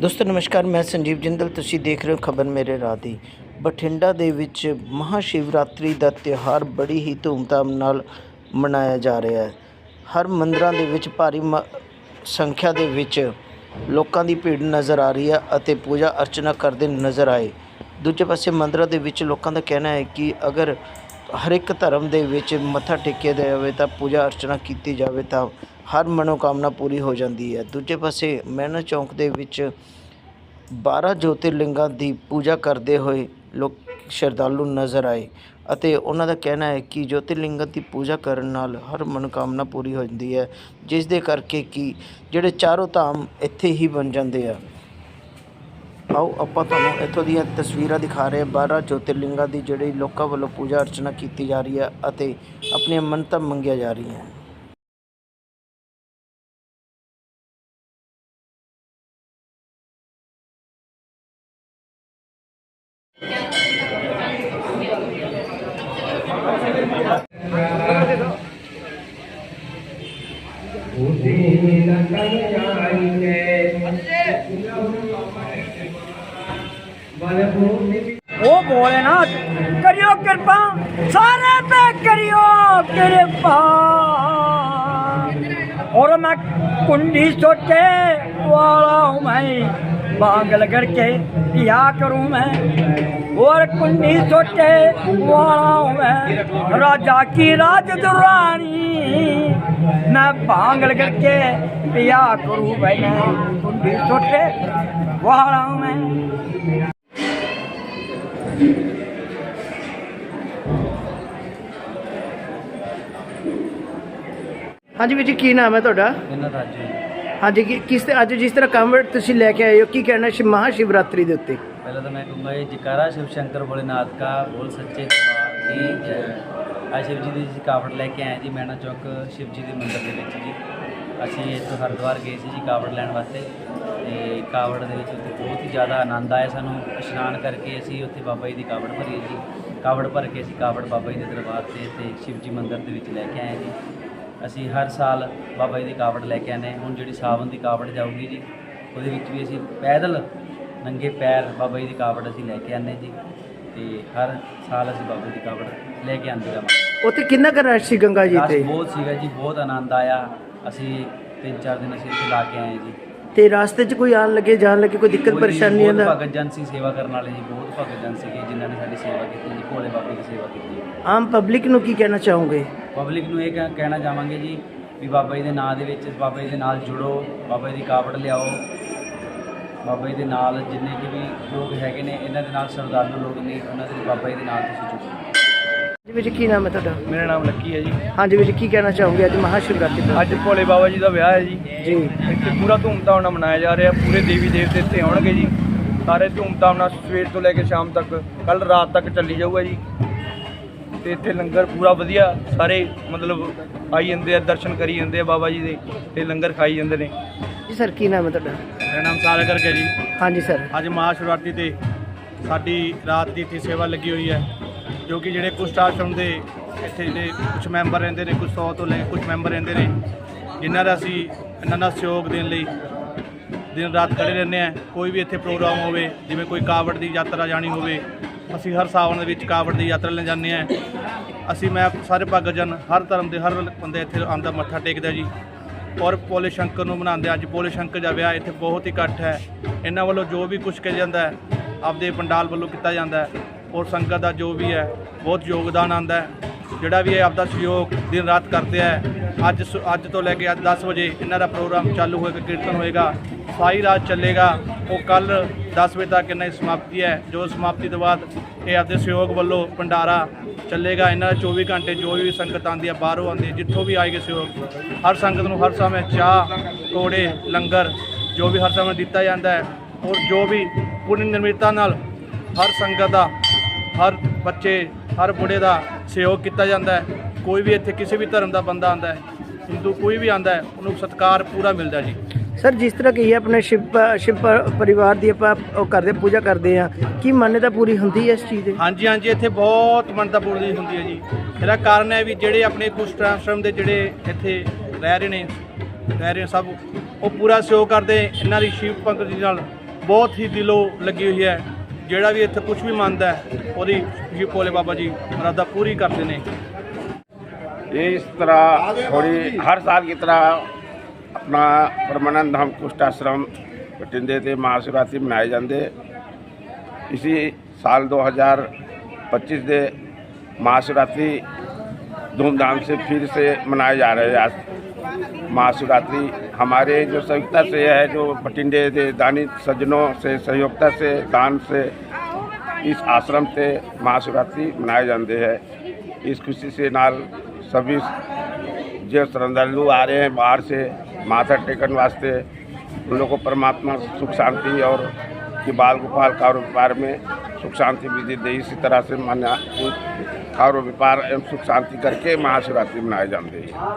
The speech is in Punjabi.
ਦੋਸਤੋ, ਨਮਸਕਾਰ, ਮੈਂ ਸੰਜੀਵ ਜਿੰਦਲ, ਤੁਸੀਂ ਦੇਖ ਰਹੇ ਹੋ ਖਬਰ ਮੇਰੇ ਰਾਹ ਦੀ। ਬਠਿੰਡਾ ਦੇ ਵਿੱਚ ਮਹਾ ਸ਼ਿਵਰਾਤਰੀ ਦਾ ਤਿਉਹਾਰ ਬੜੀ ਹੀ ਧੂਮਧਾਮ ਨਾਲ ਮਨਾਇਆ ਜਾ ਰਿਹਾ ਹੈ। ਹਰ ਮੰਦਰਾਂ ਦੇ ਵਿੱਚ ਭਾਰੀ ਮ- ਸੰਖਿਆ ਦੇ ਵਿੱਚ ਲੋਕਾਂ ਦੀ ਭੀੜ ਨਜ਼ਰ ਆ ਰਹੀ ਹੈ ਅਤੇ ਪੂਜਾ ਅਰਚਨਾ ਕਰਦੇ ਨਜ਼ਰ ਆਏ। ਦੂਜੇ ਪਾਸੇ ਮੰਦਰਾਂ ਦੇ ਵਿੱਚ ਲੋਕਾਂ ਦਾ ਕਹਿਣਾ ਹੈ ਕਿ ਅਗਰ ਹਰ ਇੱਕ ਧਰਮ ਦੇ ਵਿੱਚ ਮੱਥਾ ਟੇਕਿਆ ਜਾਵੇ ਤਾਂ ਪੂਜਾ ਅਰਚਨਾ ਕੀਤੀ ਜਾਵੇ ਤਾਂ ਹਰ ਮਨੋਕਾਮਨਾ ਪੂਰੀ ਹੋ ਜਾਂਦੀ ਹੈ। ਦੂਜੇ ਪਾਸੇ ਮੈਨਾ ਚੌਂਕ ਦੇ ਵਿੱਚ 12 ਜੋਤਿਰਲਿੰਗਾਂ ਦੀ ਪੂਜਾ ਕਰਦੇ ਹੋਏ ਲੋਕ ਸ਼ਰਧਾਲੂ ਨਜ਼ਰ ਆਏ ਅਤੇ ਉਹਨਾਂ ਦਾ ਕਹਿਣਾ ਹੈ ਕਿ ਜੋਤਿਰਲਿੰਗਾਂ ਦੀ ਪੂਜਾ ਕਰਨ ਨਾਲ ਹਰ ਮਨੋਕਾਮਨਾ ਪੂਰੀ ਹੋ ਜਾਂਦੀ ਹੈ ਜਿਸ ਦੇ ਕਰਕੇ ਕਿ ਜਿਹੜੇ ਚਾਰੋਂ ਧਾਮ ਇੱਥੇ ਹੀ ਬਣ ਜਾਂਦੇ ਆ। ਆਓ, ਆਪਾਂ ਤੁਹਾਨੂੰ ਇੱਥੋਂ ਦੀਆਂ ਤਸਵੀਰਾਂ ਦਿਖਾ ਰਹੇ ਹਾਂ। 12 ਜੋਤਿਰਲਿੰਗਾਂ ਦੀ ਜਿਹੜੀ ਲੋਕਾਂ ਵੱਲੋਂ ਪੂਜਾ ਅਰਚਨਾ ਕੀਤੀ ਜਾ ਰਹੀ ਹੈ ਅਤੇ ਆਪਣੀਆਂ ਮੰਨਤਾਂ ਮੰਗੀਆਂ ਜਾ ਰਹੀਆਂ। ओ ना करियो कृपा, सारे पे करियो कृपा। और मैं कुंडी सोचे वाला हूँ मैं, बांगल करके क्या करूँ मैं। और कुंडी सोचे वाला हूँ मैं, राजा की राज दुरानी मैं बांगल करके क्या करूँ भाई मैं, कुंडी सोचे वाला हूँ मैं। ਹਾਂਜੀ ਵੀਰ ਜੀ ਕੀ ਨਾਮ ਹੈ ਤੁਹਾਡਾ ਇਹਨਾਂ ਰਾਜੂ ਹਾਂਜੀ ਕੀ- ਕਿਸ ਤੇ ਅੱਜ ਜਿਸ ਤਰ੍ਹਾਂ ਕੰਮ ਤੁਸੀਂ ਲੈ ਕੇ ਆਏ ਹੋ ਕੀ ਕਹਿਣਾ ਸ਼ਿਵ ਮਹਾ ਸ਼ਿਵਰਾਤਰੀ ਦੇ ਉੱਤੇ पहले तो मैं कहूँगा ये जयकारा शिव शंकर भोलेनाथ का बोल सच्चे दरबार की जय ਅੱਜ ਸ਼ਿਵ ਜੀ ਦੀ ਜੀ ਕਾਵੜ ਲੈ ਕੇ ਆਏ ਜੀ ਮੈਣਾ ਚੌਕ ਸ਼ਿਵ ਜੀ ਦੇ ਮੰਦਿਰ ਦੇ ਵਿੱਚ ਜੀ ਅਸੀਂ ਇੱਥੋਂ ਹਰਿਦੁਆਰ ਗਏ ਸੀ ਜੀ ਕਾਵੜ ਲੈਣ ਵਾਸਤੇ ਤੇ ਕਾਵੜ ਦੇ ਵਿੱਚ ਉੱਥੇ ਬਹੁਤ ਹੀ ਜ਼ਿਆਦਾ ਆਨੰਦ ਆਇਆ। ਸਾਨੂੰ ਇਸ਼ਨਾਨ ਕਰਕੇ ਅਸੀਂ ਉੱਥੇ ਬਾਬਾ ਜੀ ਦੀ ਕਾਵੜ ਭਰੀ ਜੀ। ਕਾਵੜ ਭਰ ਕੇ ਅਸੀਂ ਕਾਵੜ ਬਾਬਾ ਜੀ ਦੇ ਦਰਬਾਰ ਤੇ ਤੇ ਸ਼ਿਵ ਜੀ ਮੰਦਿਰ ਦੇ ਵਿੱਚ ਲੈ ਕੇ ਆਏ ਜੀ। ਅਸੀਂ ਹਰ ਸਾਲ ਬਾਬਾ ਜੀ ਦੀ ਕਾਵੜ ਲੈ ਕੇ ਆਨੇ ਹੁਣ ਜਿਹੜੀ ਸਾਵਨ ਦੀ ਕਾਵੜ ਜਾਊਗੀ ਜੀ ਉਹਦੇ ਵਿੱਚ ਵੀ ਅਸੀਂ ਪੈਦਲ ਨੰਗੇ ਪੈਰ ਬਾਬਾ ਜੀ ਦੀ ਕਾਵੜ ਅਸੀਂ ਲੈ ਕੇ ਆਨੇ ਜੀ। ਤੇ ਹਰ ਸਾਲ ਅਸੀਂ ਬਾਬਾ ਜੀ ਦੀ ਕਾਵੜ ਲੈ ਕੇ ਆਂਦੇ ਰਹਾਂਗੇ। ਉੱਥੇ ਕਿੰਨਾ ਕੁ ਰਸ਼ ਸੀ ਗੰਗਾ ਜੀ ਰਸ ਤੇ? ਬਹੁਤ ਸੀਗਾ ਜੀ ਬਹੁਤ ਆਨੰਦ ਆਇਆ। ਅਸੀਂ ਤਿੰਨ ਚਾਰ ਦਿਨ ਅਸੀਂ ਇੱਥੇ ਲਾ ਕੇ ਆਏ ਜੀ। ਤੇ ਰਾਸਤੇ 'ਚ ਕੋਈ ਆਣ ਲੱਗੇ ਜਾਣ ਲੱਗੇ ਕੋਈ ਦਿੱਕਤ ਪਰੇਸ਼ਾਨੀ ਬਹੁਤ ਆਂਦਾ ਭਗਤ ਜਨ ਸੀ ਸੇਵਾ ਕਰਨ ਵਾਲੇ ਜੀ ਬਹੁਤ ਭਗਤ ਜਨ ਸੀਗੇ ਜਿਨ੍ਹਾਂ ਨੇ ਸਾਡੀ ਸੇਵਾ ਕੀਤੀ ਜੀ ਭੋਲੇ ਬਾਬੇ ਦੀ ਸੇਵਾ ਕੀਤੀ ਆਮ ਪਬਲਿਕ ਨੂੰ ਕੀ ਕਹਿਣਾ ਚਾਹੋਗੇ? ਪਬਲਿਕ ਨੂੰ ਇਹ ਕਹਿ- ਕਹਿਣਾ ਚਾਹਾਂਗੇ ਜੀ ਵੀ ਬਾਬਾ ਜੀ ਦੇ ਨਾਂ ਦੇ ਵਿੱਚ ਬਾਬਾ ਜੀ ਦੇ ਨਾਲ ਜੁੜੋ ਬਾਬਾ ਜੀ ਦੀ ਕਾਵੜ ਲਿਆਓ। ਬਾਬਾ ਜੀ ਦੇ ਨਾਲ ਜਿੰਨੇ ਕਿ ਵੀ ਲੋਕ ਹੈਗੇ ਨੇ ਇਹਨਾਂ ਦੇ ਨਾਲ ਸ਼ਰਧਾਲੂ ਲੋਕ ਨੇ ਉਹਨਾਂ ਦੇ ਬਾਬਾ ਜੀ ਦੇ ਨਾਲ ਤੁਸੀਂ ਜੁੜੋ। ਵੀਰ ਜੀ ਕੀ ਨਾਮ ਹੈ ਤੁਹਾਡਾ? ਮੇਰਾ ਨਾਮ ਲੱਕੀ ਹੈ ਜੀ। ਹਾਂਜੀ ਵੀਰ ਜੀ ਕੀ ਕਹਿਣਾ ਚਾਹੋਗੇ? ਅੱਜ ਮਹਾ ਸ਼ਿਵਰਾਤਰੀ ਦਾ ਅੱਜ ਭੋਲੇ ਬਾਬਾ ਜੀ ਦਾ ਵਿਆਹ ਹੈ ਜੀ। ਜੀ। ਇੱਥੇ ਪੂਰਾ ਧੂਮਧਾਮ ਨਾਲ ਮਨਾਇਆ ਜਾ ਰਿਹਾ। ਪੂਰੇ ਦੇਵੀ ਦੇਵਤੇ ਇੱਥੇ ਆਉਣਗੇ ਜੀ। ਸਾਰੇ ਧੂਮਧਾਮ ਨਾਲ ਸਵੇਰ ਤੋਂ ਲੈ ਕੇ ਸ਼ਾਮ ਤੱਕ ਕੱਲ ਰਾਤ ਤੱਕ ਚੱਲੀ ਜਾਊਗਾ ਜੀ। ਤੇ ਇੱਥੇ ਲੰਗਰ ਪੂਰਾ ਵਧੀਆ ਸਾਰੇ ਮਤਲਬ ਆਈ ਜਾਂਦੇ ਆ ਦਰਸ਼ਨ ਕਰੀ ਜਾਂਦੇ ਆ ਬਾਬਾ ਜੀ ਦੇ ਤੇ ਲੰਗਰ ਖਾਈ ਜਾਂਦੇ ਨੇ। ਜੀ ਸਰ ਕੀ ਨਾਮ ਹੈ ਤੁਹਾਡਾ? ਮੇਰਾ ਨਾਮ ਸਾਰਾ ਕਰਕੇ ਜੀ। ਹਾਂਜੀ ਸਰ। ਅੱਜ ਮਹਾਸ਼ਿਵਰਾਤਰੀ ਤੇ ਸਾਡੀ ਰਾਤ ਦੀ ਇੱਥੇ ਸੇਵਾ ਲੱਗੀ ਹੋਈ ਹੈ। ਜੋ ਕਿ ਜਿਹੜੇ ਕੁਸ਼ਟ ਆਸ਼ਰਮ ਦੇ ਇੱਥੇ ਜਿਹੜੇ ਕੁਝ ਮੈਂਬਰ ਰਹਿੰਦੇ ਨੇ ਕੁਝ 100 ਤੋਂ ਲੈ ਕੇ ਕੁਝ ਮੈਂਬਰ ਰਹਿੰਦੇ ਨੇ, ਜਿਨ੍ਹਾਂ ਦਾ ਅਸੀਂ ਇਹਨਾਂ ਦਾ ਸਹਿਯੋਗ ਦੇਣ ਲਈ ਦਿਨ ਰਾਤ ਖੜੇ ਰਹਿੰਦੇ ਆ ਕੋਈ ਵੀ ਇੱਥੇ ਪ੍ਰੋਗਰਾਮ ਹੋਵੇ, ਜਿਵੇਂ ਕੋਈ ਕਾਵੜ ਦੀ ਯਾਤਰਾ ਜਾਣੀ ਹੋਵੇ, ਅਸੀਂ ਹਰ ਸਾਵਣ ਦੇ ਵਿੱਚ ਕਾਵੜ ਦੀ ਯਾਤਰਾ ਲੈ ਜਾਂਦੇ ਆ ਅਸੀਂ ਮੈਂ ਸਾਰੇ ਭਗਤ ਜਨ ਹਰ ਧਰਮ ਦੇ ਹਰ ਬੰਦੇ ਇੱਥੇ ਆਂਦਾ ਮੱਥਾ ਟੇਕਦਾ ਜੀ। ਔਰ ਪੋਲੇ ਸ਼ੰਕਰ ਨੂੰ ਮਨਾਉਂਦੇ ਅੱਜ ਪੋਲੇ ਸ਼ੰਕਰ ਦਾ ਵਿਆਹ ਇੱਥੇ ਬਹੁਤ ਹੀ ਇਕੱਠ ਹੈ। ਇਹਨਾਂ ਵੱਲੋਂ ਜੋ ਵੀ ਕੁਝ ਕਿਹਾ ਜਾਂਦਾ ਹੈ, ਆਪਦੇ ਪੰਡਾਲ ਵੱਲੋਂ ਕੀਤਾ ਜਾਂਦਾ ਹੈ। ਔਰ ਸੰਗਤ ਦਾ ਜੋ ਵੀ ਹੈ, ਬਹੁਤ ਯੋਗਦਾਨ ਆਉਂਦਾ ਹੈ। ਜਿਹੜਾ ਵੀ ਇਹ ਆਪਦਾ ਸਹਿਯੋਗ ਦਿਨ ਰਾਤ ਕਰਦੇ ਹੈ ਅੱਜ ਸ- ਅੱਜ ਤੋਂ ਲੈ ਕੇ ਅੱਜ 10 ਵਜੇ ਇਹਨਾਂ ਦਾ ਪ੍ਰੋਗਰਾਮ ਚਾਲੂ ਹੋਏਗਾ, ਕੀਰਤਨ ਹੋਏਗਾ, ਸਾਰੀ ਰਾਤ ਚੱਲੇਗਾ। ਉਹ ਕੱਲ 10 ਵਜੇ ਤੱਕ ਇਹਨਾਂ ਦੀ ਸਮਾਪਤੀ ਹੈ। ਜੋ ਸਮਾਪਤੀ ਤੋਂ ਬਾਅਦ ਇਹ ਆਪਦੇ ਸਹਿਯੋਗ ਵੱਲੋਂ ਭੰਡਾਰਾ ਚੱਲੇਗਾ। ਇਹਨਾਂ ਦਾ 24 ਘੰਟੇ ਜੋ ਵੀ ਸੰਗਤ ਆਉਂਦੀ ਹੈ, ਬਾਹਰੋਂ ਆਉਂਦੀ ਹੈ, ਜਿੱਥੋਂ ਵੀ ਆਏਗੀ ਸਹਿਯੋਗ। ਹਰ ਸੰਗਤ ਨੂੰ ਹਰ ਸਮੇਂ ਚਾਹ ਕੋੜੇ ਲੰਗਰ ਜੋ ਵੀ ਹਰ ਸਮੇਂ ਦਿੱਤਾ ਜਾਂਦਾ ਹੈ, ਔਰ ਜੋ ਵੀ ਪੂਰਨ ਨਿਰਮਿਤਤਾ ਨਾਲ ਹਰ ਸੰਗਤ ਦਾ ਹਰ ਬੱਚੇ ਹਰ ਬੁੜੇ ਦਾ ਸਹਿਯੋਗ ਕੀਤਾ ਜਾਂਦਾ ਹੈ। ਕੋਈ ਵੀ ਇੱਥੇ ਕਿਸੇ ਵੀ ਧਰਮ ਦਾ ਬੰਦਾ ਆਂਦਾ ਹੈ ਹਿੰਦੂ ਕੋਈ ਵੀ ਆਂਦਾ ਹੈ ਉਹਨੂੰ ਸਤਿਕਾਰ ਪੂਰਾ ਮਿਲਦਾ ਜੀ। ਸਰ ਜਿਸ ਤਰ੍ਹਾਂ ਕਿ ਇਹ ਆਪਣੇ ਸ਼ਿਵ ਸ਼ਿਵ ਪਰਿਵਾਰ ਦੀ ਆਪਾਂ ਉਹ ਕਰਦੇ ਪੂਜਾ ਕਰਦੇ ਆ ਕੀ ਮਾਨਤਾ ਪੂਰੀ ਹੁੰਦੀ ਹੈ ਇਸ ਚੀਜ਼ ਦੀ? ਹਾਂਜੀ ਹਾਂਜੀ ਇੱਥੇ ਬਹੁਤ ਮੰਨਤਾ ਪੂਰਦੀ ਹੁੰਦੀ ਹੈ ਜੀ। ਇਹਦਾ ਕਾਰਨ ਹੈ ਵੀ ਜਿਹੜੇ ਆਪਣੇ ਕੁਸ਼ਟ ਆਸ਼ਰਮ ਦੇ ਜਿਹੜੇ ਇੱਥੇ ਰਹਿ ਰਹੇ ਨੇ ਰਹਿ ਰਹੇ ਸਭ ਉਹ ਪੂਰਾ ਸਹਿਯੋਗ ਕਰਦੇ। ਇਹਨਾਂ ਦੀ ਸ਼ਿਵ ਪੰਕਤੀ ਨਾਲ ਬਹੁਤ ਹੀ ਦਿਲੋਂ ਲੱਗੀ ਹੋਈ ਹੈ। ਜਿਹੜਾ ਵੀ ਇੱਥੇ ਕੁਝ ਵੀ ਮੰਨਦਾ ਹੈ ਉਹਦੀ ਜੀ ਭੋਲੇ ਬਾਬਾ ਜੀ ਮੁਰਾਦਾ ਪੂਰੀ ਕਰਦੇ ਨੇ ये इस तरह थोड़ी हर साल की तरह अपना परमानंद धाम कुष्ठ आश्रम बठिंडे ते महाशिवरात्रि मनाए जाते इसी साल 2025 दे महाशिवरात्रि धूमधाम से फिर से मनाए जा रहे हैं आज महाशिवरात्रि हमारे जो संयुक्ता से है, जो बठिंडे के दानी सज्जनों से सहयोगता से, दान से, इस आश्रम से महाशिवरात्रि मनाए जाते हैं। इस खुशी से नाल सभी जो श्रद्धालु आ रहे हैं बाहर से, माथा टेकन वास्ते, उन लोगों को परमात्मा सुख शांति और कि बाल गोपाल कारोबार में सुख शांति विधि दे, इसी तरह से मान्य कारोबार एवं सुख शांति करके महाशिवरात्रि मनाए जाते हैं।